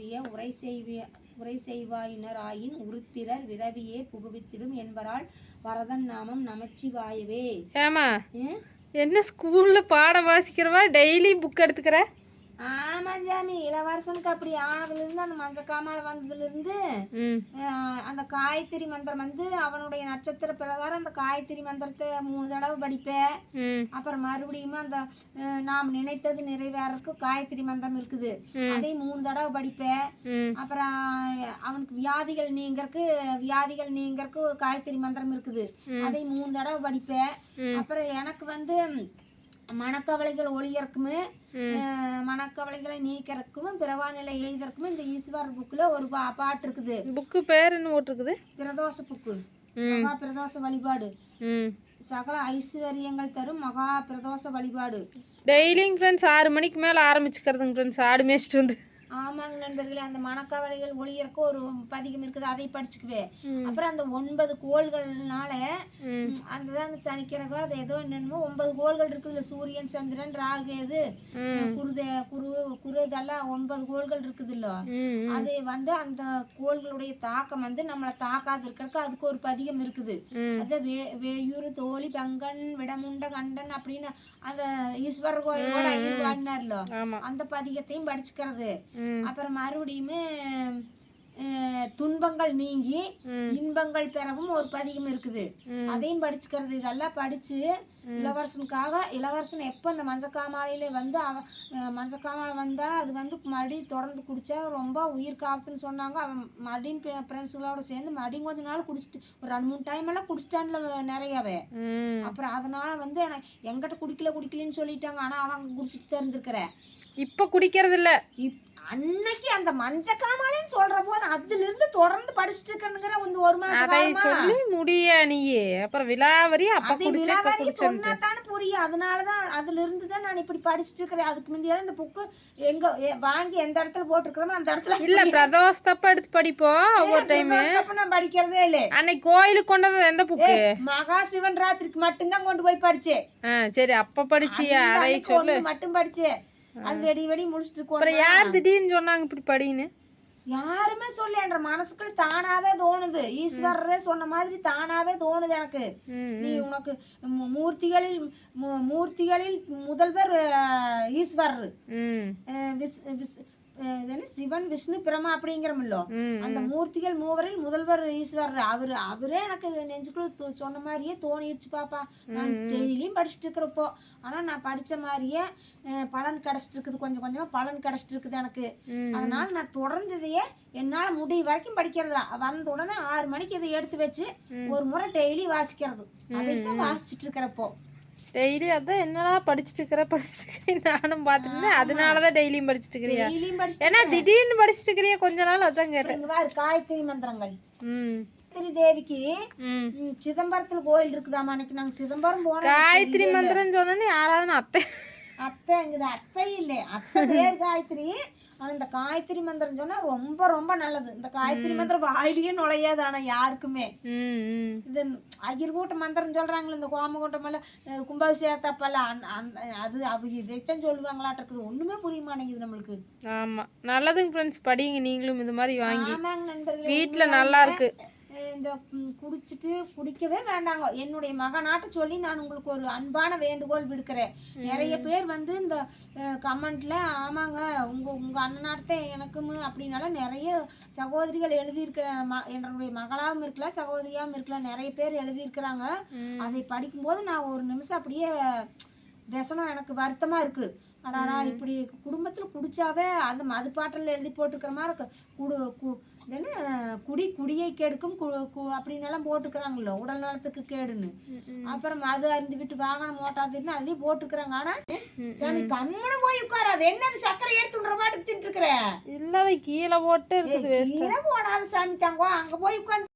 விரவிய உரை செய்விய உரை செய்வாயினர் ஆயின் உருத்திரர் விரவியே புகுவித்திடும் என்பரால் வரதன் நாமம் நமச்சிவாயவே. ஏமா? என்ன ஸ்கூல்ல பாடம் வாசிக்கிறவா டெய்லி புக் எடுத்துக்கிற? ஆமா சாமி இளவரசனுக்கு அப்படி ஆனதுல இருந்து அந்த மஞ்ச காமால வந்ததுல இருந்து அந்த காயத்ரி மந்திரம் வந்து அவனுடைய நட்சத்திர பிரகாரம் அந்த காயத்ரி மந்திரத்தை மூணு தடவை படிப்பேன். அப்புறம் மறுபடியும் அந்த நாம் நினைத்தது நிறைவேறக்கு காயத்ரி மந்திரம் இருக்குது. அதையும் மூணு தடவை படிப்பேன். அப்புறம் அவனுக்கு வியாதிகள் நீங்கறக்கு வியாதிகள் நீங்கறக்கு காயத்ரி மந்திரம் இருக்குது. அதையும் மூணு தடவை படிப்பேன். அப்புறம் எனக்கு வந்து மனக்கவலைகள் ஒளியறக்குமே அஹ், மனக்கவலைகளை நீக்கிறதுக்கும் பிறவா நிலை எழுதுறதுக்கும் இந்த ஈஸ்வரர் புக்கில் ஒரு பா பாட்டு இருக்குது புக்கு பேர் என்ன போட்டிருக்குது? பிரதோஷ புக்கு. மகா பிரதோஷ வழிபாடு. சகல ஐஸ்வர்யங்கள் தரும் மகா பிரதோஷ வழிபாடு. டெய்லியும் ஃப்ரெண்ட்ஸ் ஆறு மணிக்கு மேலே ஆரம்பிச்சுக்கிறதுங்க ஃப்ரெண்ட்ஸ் ஆடு மேய்ச்சிட்டு வந்து. ஆமாங்க நண்பர்களே அந்த மனக்கவலைகள் ஒளியறக்கு ஒரு பதிகம் இருக்குது அதை படிச்சுக்குவேன் அப்புறம் அந்த ஒன்பது கோள்கள்னால அதுதான் அந்த சனிக்கிழமை அது ஏதோ என்னென்னமோ ஒன்பது கோள்கள் இருக்குதுல்ல சூரியன் சந்திரன் ராகு இது குருதே குரு குரு இதெல்லாம் ஒன்பது கோள்கள் இருக்குதுல்ல அது வந்து அந்த கோள்களுடைய தாக்கம் வந்து நம்மளை தாக்காது இருக்கறதுக்கு அதுக்கு ஒரு பதிகம் இருக்குது. அது வே வேயூர் தோழி பங்கன் விடமுண்ட கண்டன் அப்படின்னு அந்த ஈஸ்வரர் கோயிலோட ஐயர் அந்த பதிகத்தையும் படிச்சுக்கிறது. அப்புறம் மறுபடியுமே துன்பங்கள் நீங்கி. இன்பங்கள் பெறவும் ஒரு பதிகம் இருக்குது. அதையும் படிச்சுக்கிறது இதெல்லாம் படிச்சு இளவரசனுக்காக இளவரசன் எப்போ அந்த மஞ்சக்காமாலையில வந்து அவன் மஞ்சக்காமாலை வந்தா அது வந்து மறுபடியும் தொடர்ந்து குடிச்சா ரொம்ப உயிர் காப்புன்னு சொன்னாங்க. அவன் மறுபடியும் ஃப்ரெண்ட்ஸுகளோட சேர்ந்து மறுபடியும் கொஞ்ச நாள் குடிச்சிட்டு ஒரு ரெண்டு மூணு டைம் எல்லாம் குடிச்சிட்டான்ல நிறையவே அப்புறம் அதனால வந்து எங்கிட்ட குடிக்கல குடிக்கலன்னு சொல்லிட்டாங்க. ஆனா அவன் குடிச்சிட்டு தான் இருந்திருக்கிறேன் இப்போ குடிக்கிறது இல்ல அன்னைக்கு அந்த மஞ்ச காமாலைன்னு சொல்ற போது அதுல இருந்து தொடர்ந்து படிச்சுட்டு இருக்கணுங்கிற வந்து ஒரு மாசம் அதை சொல்லி முடிய நீயே. அப்புறம் விலாவரி அப்ப குடிச்ச சொன்னா தானே புரியும். அதனாலதான் அதுல இருந்து தான் நான் இப்படி படிச்சுட்டு இருக்கிறேன் அதுக்கு முந்தையால இந்த புக்கு எங்க வாங்கி எந்த இடத்துல போட்டிருக்கிறோமோ அந்த இடத்துல இல்ல பிரதோஷத்தப்ப எடுத்து படிப்போம் ஒவ்வொரு டைம் நான் படிக்கிறதே இல்லை. அன்னைக்கு கோயிலுக்கு கொண்டு வந்தது எந்த புக்கு? மகா சிவன் ராத்திரிக்கு மட்டும்தான் கொண்டு போய் படிச்சேன். சரி அப்ப படிச்சியா? அதை சொல்லு. மட்டும் படிச்சேன். அது வெடி வெடி முடிச்சுட்டு அப்புறம் யார் திடீர்னு சொன்னாங்க இப்படி படின்னு? யாருமே சொல்ல என்ற மனசுக்குள்ள தானாவே தோணுது. ஈஸ்வரரே சொன்ன மாதிரி தானாவே தோணுது எனக்கு. நீ உனக்கு மூர்த்திகளில் மூர்த்திகளில் முதல்வர் ஈஸ்வரர். சிவன் விஷ்ணு பிரமா அப்படிங்கிறமில்லோ அந்த மூர்த்திகள் மூவரில் முதல்வர் ஈஸ்வரர். அவரு அவரே எனக்கு நெஞ்சுக்குள்ள சொன்ன மாதிரியே தோணிடுச்சு பாப்பா. நான் டெய்லியும் படிச்சுட்டு இருக்கிறப்போ ஆனா நான் படிச்ச மாதிரியே பலன் கிடைச்சிட்டு இருக்குது கொஞ்சம் கொஞ்சமா பலன் கிடைச்சிட்டு இருக்குது எனக்கு. அதனால நான் தொடர்ந்து இதையே என்னால முடிய வரைக்கும் படிக்கிறதா. வந்த உடனே ஆறு மணிக்கு இதை எடுத்து வச்சு ஒரு முறை டெய்லி வாசிக்கிறது. அதைத்தான் வாசிச்சுட்டு இருக்கிறப்போ டெய்லி அதான் என்னடா படிச்சுட்டு இருக்கிற படிச்சுட்டு இருக்கிறேன் நானும் பார்த்துருந்தேன் அதனாலதான் டெய்லியும் படிச்சுட்டு இருக்கிறியா ஏன்னா திடீர்னு படிச்சுட்டு இருக்கிறியா கொஞ்ச நாள் அதான் கேட்டேன். காயத்ரி மந்திரங்கள். ம். காயத்ரி தேவிக்கு சிதம்பரத்துல கோயில் இருக்குதாமா அன்னைக்கு. நாங்க சிதம்பரம் போனோம். காயத்ரி மந்திரம் சொன்னோன்னே யாராவது அத்தை? அத்தை இங்குது அத்தை இல்லை. அத்தை பேர் காயத்ரி. ஆனா இந்த காயத்ரி மந்திரம் சொன்னா ரொம்ப ரொம்ப நல்லது. இந்த காயத்ரி மந்திரம் வாயிலேயே நுழையாது ஆனா யாருக்குமே. இது அகிர் கூட்ட மந்திரம் சொல்றாங்களே இந்த கோமகூட்டம் எல்லாம் கும்பாபிஷேகத்தப்பெல்லாம் அந்த அந்த அது அவங்க இதைத்தான் சொல்லுவாங்களாட்டு இருக்குது. ஒண்ணுமே புரிய மாட்டேங்குது நம்மளுக்கு. ஆமா. நல்லதுங்க ஃப்ரெண்ட்ஸ் படிங்க நீங்களும் இது மாதிரி வாங்கி. வீட்ல நல்லா இருக்கு. இந்த குடிச்சிட்டு குடிக்கவே வேண்டாங்க. என்னுடைய மகனாட்ட சொல்லி நான் உங்களுக்கு ஒரு அன்பான வேண்டுகோள் விடுக்கிறேன். நிறைய பேர் வந்து இந்த கமெண்ட்ல ஆமாங்க உங்க உங்க அண்ணனாட்ட எனக்கும் அப்படின்னால நிறைய சகோதரிகள் எழுதியிருக்க ம- என்னுடைய மகளாவும் இருக்கலாம் சகோதரியாவும் இருக்கலாம் நிறைய பேர் எழுதியிருக்கிறாங்க. அதை படிக்கும்போது நான் ஒரு நிமிஷம் அப்படியே விஷனம் எனக்கு வருத்தமா இருக்கு. அடாடா இப்படி குடும்பத்துல குடிச்சாவே அந்த மதுப்பாட்டில் எழுதி போட்டுக்கிற மாதிரி இருக்கு. குடு என்ன? குடி குடியை கெடுக்கும் எல்லாம் போட்டுக்கிறாங்களோ உடல் நலத்துக்கு கேடுன்னு. அப்புறம் மது அருந்து விட்டு வாகனம் ஓட்டாதுன்னு அதுலயும் போட்டுக்கிறாங்க. ஆனா சாமி கம்முன்னு போய் உட்காராது என்னது சக்கரை எடுத்துன்ற மாட்டுக்கு தின்ட்டு இருக்கிற? இல்லாத கீழே போட்டு இருக்குது கீழே போடாத சாமி தங்கோ அங்க போய் உட்காந்து